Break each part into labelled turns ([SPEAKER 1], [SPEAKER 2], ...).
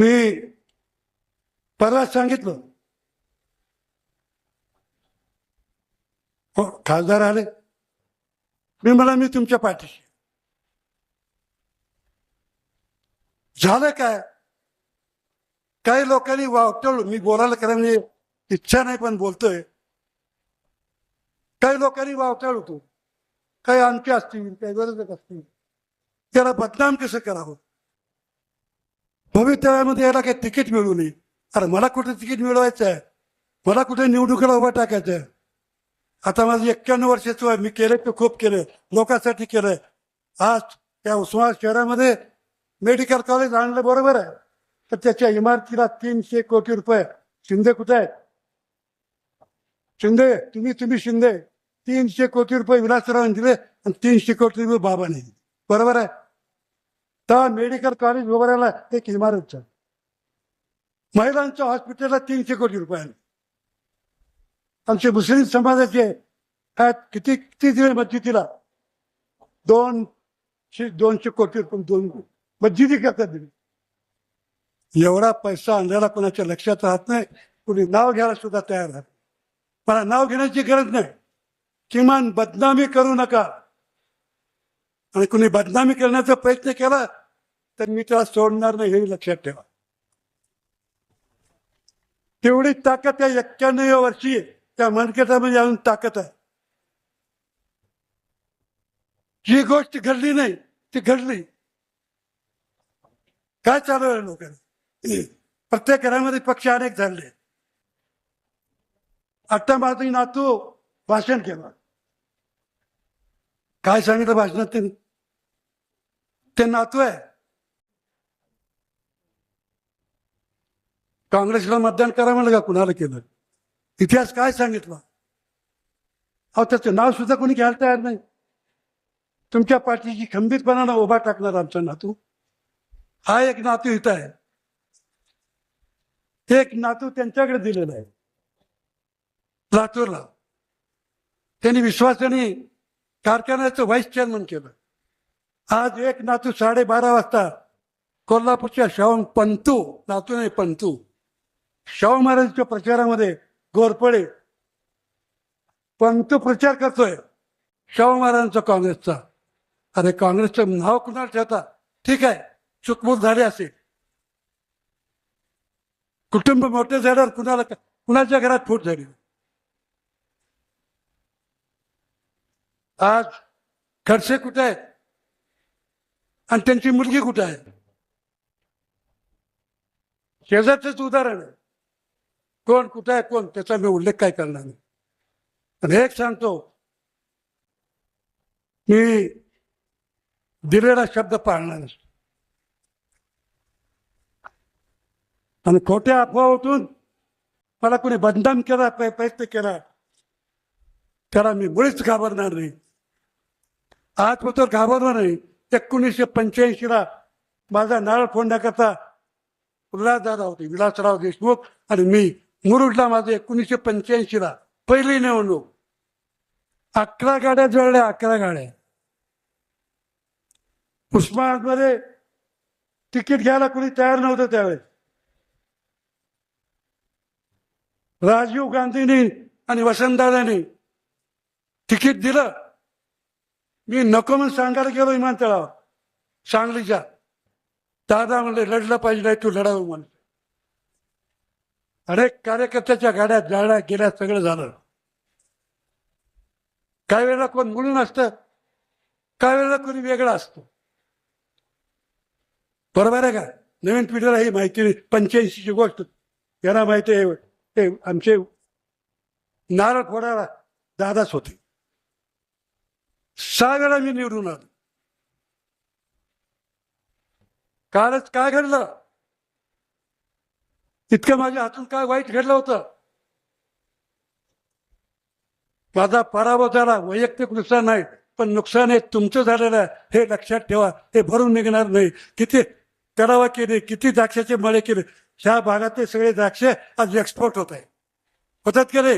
[SPEAKER 1] मी परवा सांगितलं. हो खासदार आले. मी मला मी तुमच्या पाठीशी. झालं काय? काही लोकांनी वावटळ मी बोलायला करायला इच्छा नाही पण बोलतोय. काही लोकांनी वावटळ होतो काही आमचे असतील काही गरजक असतील. त्याला बदनाम कसं करावं? भवितव्यामध्ये याला काही तिकीट मिळू नये. अरे मला कुठे तिकीट मिळवायचं आहे? मला कुठे निवडणुकीला उभं टाकायचं आहे? आता माझं एक्क्याण्णव वर्षाचं आहे मी केलं ते खूप केलं. लोकांसाठी केलंय आज त्या उस्मानाबाद शहरामध्ये मेडिकल कॉलेज आणलं बरोबर आहे. तर त्याच्या इमारतीला तीनशे कोटी रुपये. शिंदे कुठे आहेत? शिंदे तुम्ही तुम्ही शिंदे. तीनशे कोटी रुपये विलासरावांनी दिले आणि तीनशे कोटी रुपये बाबाने बरोबर आहे? त्या मेडिकल कॉलेज उभारायला एक इमारत आहे महिलांच्या हॉस्पिटलला तीनशे कोटी रुपये आले आमचे मुस्लिम समाजाचे किती किती दिले मस्जिदीला? दोन दोनशे कोटी रुपये दोन मस्जिदी करता दिली एवढा पैसा आणलेला कोणाच्या लक्षात राहत नाही. कुणी नाव घ्यायला सुद्धा तयार राहत मला नाव घेण्याची गरज नाही. किमान बदनामी करू नका. आणि कुणी बदनामी करण्याचा प्रयत्न केला तर मी त्याला सोडणार नाही हे लक्षात ठेवा. तेवढी ताकद त्या एक्क्याण्णव वर्षी त्या मनकेटामध्ये अजून ताकद आहे. जी गोष्ट घडली नाही ती घडली. काय चालू आहे लोकांना प्रत्येक घरामध्ये पक्ष अनेक झाले. आता माझी नातू भाषण केलं. काय सांगितलं भाषणात त्यांनी? ते नातू आहे. काँग्रेसला मतदान करा म्हणलं का कुणाला केलं? इतिहास काय सांगितला? अहो त्याचं नाव सुद्धा कोणी घ्यायला तयार नाही. तुमच्या पाठीची खंबीरपणानं उभा टाकणार आमचा नातू. हा एक नातू इथं आहे. एक नातू त्यांच्याकडे दिलेला आहे. लातूरला. त्यांनी विश्वासाने कारखान्याचं व्हाईस चेअरमन केलं. आज एक नातू साडेबारा वाजता कोल्हापूरच्या शाहून पंतू नातू नाही पंतू. शाहू महाराजांच्या प्रचारामध्ये घोरपडे पंतू प्रचार करतोय. शाहू महाराजांचा काँग्रेसचा. अरे काँग्रेसचं नाव कुणाला ठेवता? ठीक आहे चुकमूक झाले असेल. कुटुंब मोठे झाल्यावर कुणाला कुणाच्या घरात फूट झाली? आज खडसे कुठे आहेत? आणि त्यांची मुलगी कुठे आहे? शेजारचंच उदाहरण आहे. कोण कुठं आहे कोण? त्याचा मी उल्लेख काय करणार नाही. पण एक सांगतो. मी दिलेला शब्द पाळणार आणि खोट्या अफवा उठून मला कोणी बदनाम केला प्रयत्न केला त्याला मी मुळीच घाबरणार नाही. आजपासून घाबरणार नाही. एकोणीसशे पंच्याऐंशीला माझा नारळ फोडण्याकरता उल्हासदादा होते. विलासराव देशमुख आणि मी मुरुडला माझं एकोणीसशे पंच्याऐंशीला पहिली निवडणूक. अकरा गाड्या जळल्या अकरा गाड्या. उस्मानाबादमध्ये तिकीट घ्यायला कोणी तयार नव्हतं त्यावेळेस. राजीव गांधींनी आणि वसंतदादांनी तिकीट दिलं. मी नको म्हणून सांगायला गेलो विमानतळावर सांगलीच्या. दादा म्हणले लढलं पाहिजे नाही तू लढावं म्हणले अनेक कार्यकर्त्याच्या गाड्या जाळ्या गेल्या सगळं झालं. काही वेळेला कोण म्हणून असतं काही वेळेला कोणी वेगळा असतो. बरोबर आहे का? नवीन पिढीला ही माहिती पंच्याऐंशीची गोष्ट. यांना माहिती आहे ते आमचे नारळ फोडायला दादाच होते. सहा वेळा मी निवडून आलो. कालच काय घडलं? इतकं माझ्या हातून काय वाईट घडलं होतं? माझा पराभव झाला वैयक्तिक नुकसान नाही पण नुकसान हे तुमचं झालेलं आहे हे लक्षात ठेवा हे भरून निघणार नाही. किती करावा केले किती द्राक्षाचे मळे केले ह्या भागातले सगळे द्राक्ष आज एक्सपोर्ट होत आहे होतात का रे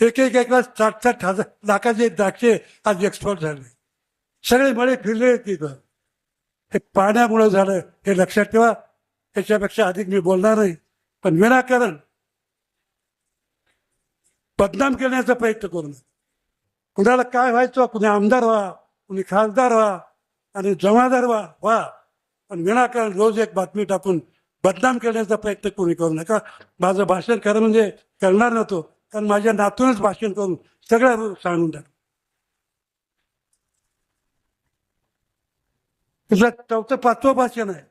[SPEAKER 1] एक एक एकला साठ साठ हजार लाखाचे द्राक्षे आज एक्सपोर्ट झाले. सगळे मळे फिरले तिथं. हे पाण्यामुळं झालं हे लक्षात ठेवा. याच्यापेक्षा अधिक मी बोलणार नाही पण विनाकारण बदनाम करण्याचा प्रयत्न करू नये. कुणाला काय व्हायचं कुणी आमदार व्हा कुणी खासदार व्हा आणि जमादार व्हा व्हा. पण विनाकारण रोज एक बातमी टाकून बदनाम करण्याचा प्रयत्न कोणी करू नका. माझं भाषण खरं म्हणजे करणार नव्हतो कारण माझ्या नातूनच भाषण करून सगळ्या सांगून द्या तुझं चौथं पाचवं भाषण आहे.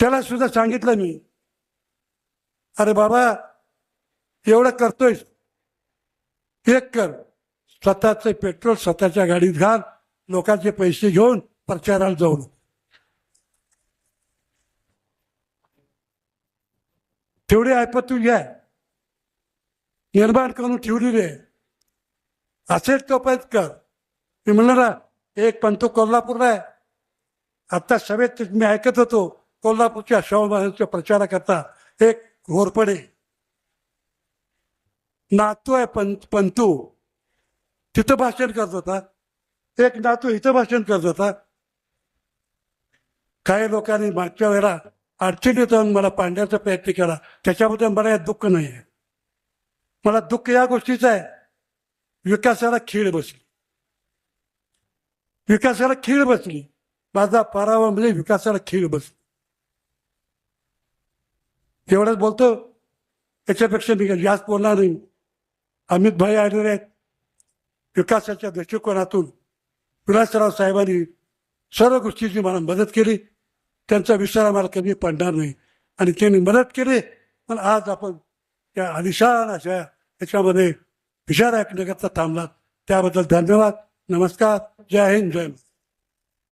[SPEAKER 1] त्याला सुद्धा सांगितलं मी. अरे बाबा एवढं करतोय एक कर. स्वतःचं पेट्रोल स्वतःच्या गाडीत घाल. लोकांचे पैसे घेऊन प्रचाराला जाऊन तेवढी ऐपत तू आहे निर्माण करून ठेवलेली आहे असेल तोपर्यंत कर. मी म्हणलं ना एक तो कोल्हापूरला आहे. आता सभेत मी ऐकत होतो. कोल्हापूरच्या शाहू महाराजांच्या प्रचाराकरता एक घोरपडे. नातू आहे पं पंतू. तिथं भाषण करत होता. एक नातू इथं भाषण करत होता. काही लोकांनी मागच्या वेळेला अडचणीत जाऊन मला पाडण्याचा प्रयत्न केला. त्याच्याबद्दल मला यात दुःख नाही आहे. मला दुःख या गोष्टीचं आहे. विकासाला खीळ बसली. विकासाला खीळ बसली. माझा पराभव म्हणजे विकासाला खीळ बसली. तेवढंच बोलतो याच्यापेक्षा मी काही जास्त बोलणार नाही. अमित भाई आलेले आहेत विकासाच्या दृष्टिकोनातून विलासराव साहेबांनी सर्व गोष्टीची मला मदत केली. त्यांचा विसर आम्हाला कधी पडणार नाही. आणि त्यांनी मदत केली. पण आज आपण त्या अलिशान अशा याच्यामध्ये विचार ऐकण्याकरता थांबलात. त्याबद्दल धन्यवाद. नमस्कार. जय हिंद जय